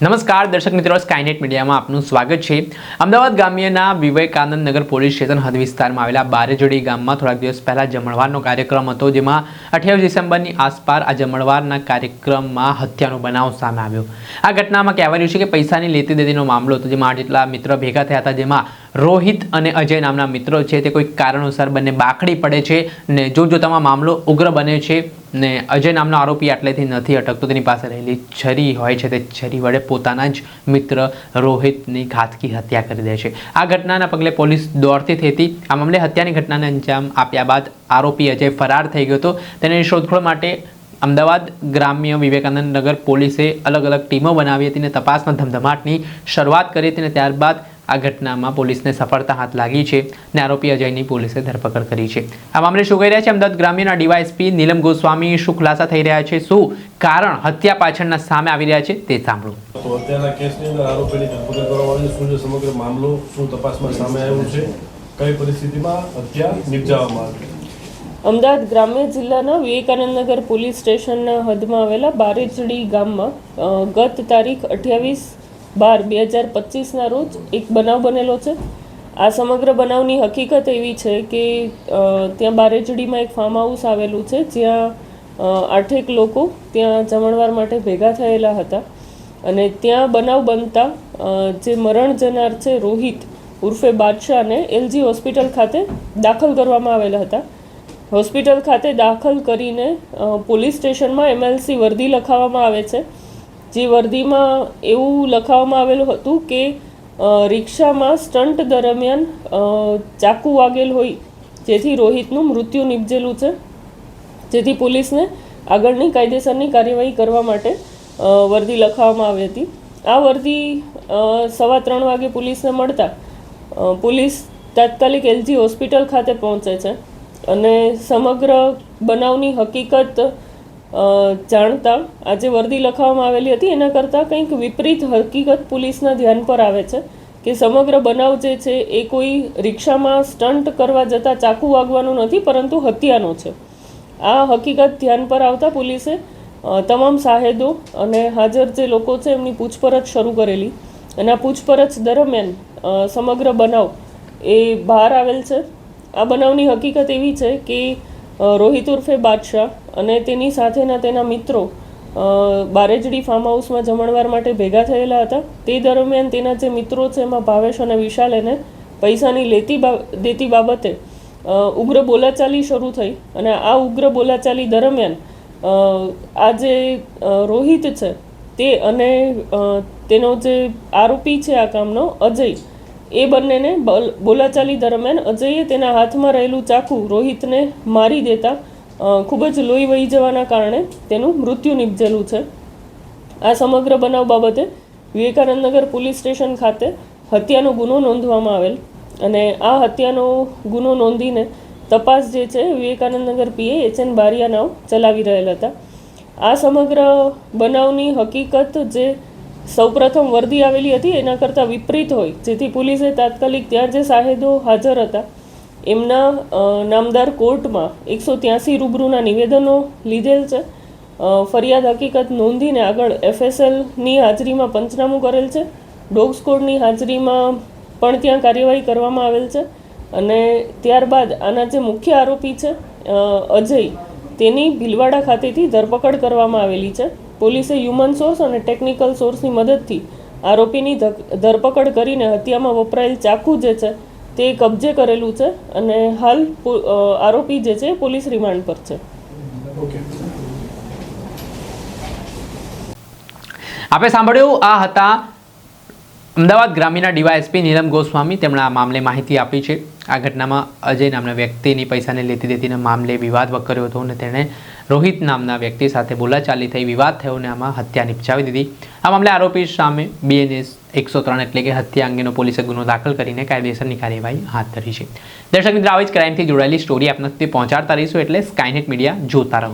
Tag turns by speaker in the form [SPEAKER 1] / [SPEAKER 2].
[SPEAKER 1] નમસ્કાર, દર્શક મિત્રો સ્કાયનેટ મીડિયામાં આપનું સ્વાગત છે. અમદાવાદ ગામ્યના વિવેકાનંદ નગર પોલીસ સ્ટેશન હદ વિસ્તારમાં આવેલા બારેજોડી ગામમાં થોડાક દિવસ પહેલા જમણવારનો કાર્યક્રમ હતો, જેમાં અઠ્યાવીસ ડિસેમ્બરની આસપાસ આ જમણવારના કાર્યક્રમમાં હત્યાનો બનાવ સામે આવ્યો. આ ઘટનામાં કહેવાયું છે કે પૈસાની લેતી દેતીનો મામલો હતો, જેમાં જેટલા મિત્રો ભેગા થયા હતા, જેમાં રોહિત અને અજય નામના મિત્રો છે, તે કોઈ કારણોસર બંને બાખડી પડે છે ને જોતજોતામાં મામલો ઉગ્ર બને છે ને અજય નામનો આરોપી આટલેથી નથી અટકતો. તેની પાસે રહેલી છરી હોય છે. તે છરી વડે પોતાના જ મિત્ર રોહિતની ઘાતકી હત્યા કરી દે છે. આ ઘટનાના પગલે પોલીસ દોડતી થઈ હતી આ મામલે હત્યાની ઘટનાને અંજામ આપ્યા બાદ આરોપી અજય ફરાર થઈ ગયો હતો. તેની શોધખોળ માટે અમદાવાદ ગ્રામ્ય વિવેકાનંદ નગર પોલીસે અલગ અલગ ટીમો બનાવી હતી અને તપાસમાં ધમધમાટની શરૂઆત કરી હતી અને ત્યારબાદ આ ઘટનામાં પોલીસને સફળતા હાથ લાગી છે અને આરોપી અજયની પોલીસે ધરપકડ કરી છે. આ મામલે શું કહી રહ્યા છે? અમદાવાદ ગ્રામ્યના ડીવાયએસપી નીલમ ગોસ્વામી શું ખુલાસા થઈ રહ્યા છે? શું કારણ હત્યા પાછળના સામે આવી રહ્યા છે તે સાંભળો.
[SPEAKER 2] હત્યાના કેસની અંદર આરોપીની ધરપકડ કરવામાં શું છે? સમગ્ર મામલો શું તપાસમાં સામે આવ્યું છે? કઈ પરિસ્થિતિમાં હત્યા નિપજાવવામાં આવી?
[SPEAKER 3] અમદાવાદ ગ્રામ્ય જિલ્લાના વિવેકાનંદ નગર પોલીસ સ્ટેશનના હદમાં આવેલા બારેજડી ગામમાં ગત તારીખ અઠ્યાવીસ બાર, બે હજાર પચીસના રોજ એક બનાવ બનેલો છે. આ સમગ્ર બનાવની હકીકત એવી છે કે ત્યાં બારેજડીમાં એક ફાર્મ હાઉસ આવેલું છે, જ્યાં આઠેક લોકો ત્યાં જમણવાર માટે ભેગા થયેલા હતા. અને ત્યાં બનાવ બનતા જે મરણ જનાર છે રોહિત ઉર્ફે બાદશાહને એલજી હોસ્પિટલ ખાતે દાખલ કરવામાં આવેલા હતા. હોસ્પિટલ ખાતે દાખલ કરીને પોલીસ સ્ટેશનમાં એમએલસી વર્દી લખાવવામાં આવે છે. જે વર્દીમાં એવું લખાવવામાં આવેલું હતું કે રિક્ષામાં સ્ટન્ટ દરમિયાન ચાકુ વાગેલ હોય, જેથી રોહિતનું મૃત્યુ નિપજેલું છે. જેથી પોલીસને આગળની કાયદેસરની કાર્યવાહી કરવા માટે વર્દી લખાવવામાં આવી હતી. આ વર્દી સવા ત્રણ વાગે પોલીસને મળતા પોલીસ તાત્કાલિક એલજી હોસ્પિટલ ખાતે પહોંચે છે અને સમગ્ર બનાવની હકીકત જાણતા આજે વર્દી લખાવવામાં આવેલી હતી. એના કરતાં કંઈક વિપરીત હકીકત પોલીસના ધ્યાન પર આવે છે કે સમગ્ર બનાવ જે છે એ કોઈ રિક્ષામાં સ્ટન્ટ કરવા જતાં ચાકુ વાગવાનું નથી, પરંતુ હત્યાનો છે. આ હકીકત ધ્યાન પર આવતા પોલીસે તમામ સાહેદો અને હાજર જે લોકો છે એમની પૂછપરછ શરૂ કરેલી. અને આ પૂછપરછ દરમિયાન સમગ્ર બનાવ એ બહાર આવેલ છે. આ બનાવની હકીકત એવી છે કે રોહિત ઉર્ફે બાદશાહ અને તેની સાથેના તેના મિત્રો બારેજડી ફાર્મ હાઉસમાં જમણવાર માટે ભેગા થયેલા હતા. તે દરમિયાન તેના જે મિત્રો છે, એમાં ભાવેશ અને વિશાલ એને પૈસાની લેતી દેતી બાબતે ઉગ્ર બોલાચાલી શરૂ થઈ અને આ ઉગ્ર બોલાચાલી દરમિયાન આ જે રોહિત છે, તે અને તેનો જે આરોપી છે આ કામનો અજય એ બંનેને બોલાચાલી દરમિયાન અજયે તેના હાથમાં રહેલું ચાકુ રોહિતને મારી દેતા ખૂબ જ લોહી વહી જવાના કારણે તેનું મૃત્યુ નિપજેલું છે. આ સમગ્ર બનાવ બાબતે વિવેકાનંદનગર પોલીસ સ્ટેશન ખાતે હત્યાનો ગુનો નોંધવામાં આવેલ અને આ હત્યાનો ગુનો નોંધીને તપાસ જે છે Vivekanandnagar PI H N Baria નાવ ચલાવી રહેલ હતા. આ સમગ્ર બનાવની હકીકત જે સૌપ્રથમ વર્દી આવેલી હતી, એના કરતાં વિપરીત હોય. જેથી પોલીસે તાત્કાલિક ત્યાં જે સાહેદો હાજર હતા, એમના નામદાર કોર્ટમાં એકસો ત્યાંસી રૂબરૂના નિવેદનો લીધેલ છે. ફરિયાદ હકીકત નોંધીને આગળ એફએસએલની હાજરીમાં પંચનામું કરેલ છે. ડોગ સ્કોડની હાજરીમાં પણ ત્યાં કાર્યવાહી કરવામાં આવેલ છે. અને ત્યારબાદ આના જે મુખ્ય આરોપી છે અજય, તેની ભીલવાડા ખાતેથી ધરપકડ કરવામાં આવેલી છે. પોલીસે હ્યુમન સોર્સ અને ટેકનિકલ સોર્સની મદદથી આરોપીની ધક- ધરપકડ કરીને હત્યામાં વપરાયેલ ચાકુ જે છે તે કબજે કરેલું છે અને હાલ પો- આરોપી જે છે એ પોલીસ રિમાન્ડ પર છે.
[SPEAKER 2] ઓકે.
[SPEAKER 1] આપણે સાંભળ્યું આ હતા અમદાવાદ ગ્રામીણના ડીવાયએસપી નીલમ ગોસ્વામી. તેમણે આ મામલે માહિતી આપી છે. આ ઘટનામાં અજય નામના વ્યક્તિની પૈસાને લેતી દેતીને મામલે વિવાદ વકર્યો હતો અને તેણે રોહિત નામના વ્યક્તિ સાથે બોલાચાલી થઈ વિવાદ થયો અને આમાં હત્યા નિપજાવી દીધી. આ મામલે આરોપી સામે બીએનએસ એકસો ત્રણ એટલે કે હત્યા અંગેનો પોલીસે ગુનો દાખલ કરીને કાયદેસરની કાર્યવાહી હાથ ધરી છે. દર્શક મિત્રો, આવી જ ક્રાઇમથી જોડાયેલી સ્ટોરી આપના સુધી પહોંચાડતા રહીશું એટલે સ્કાયનેટ મીડિયા જોતા રહો.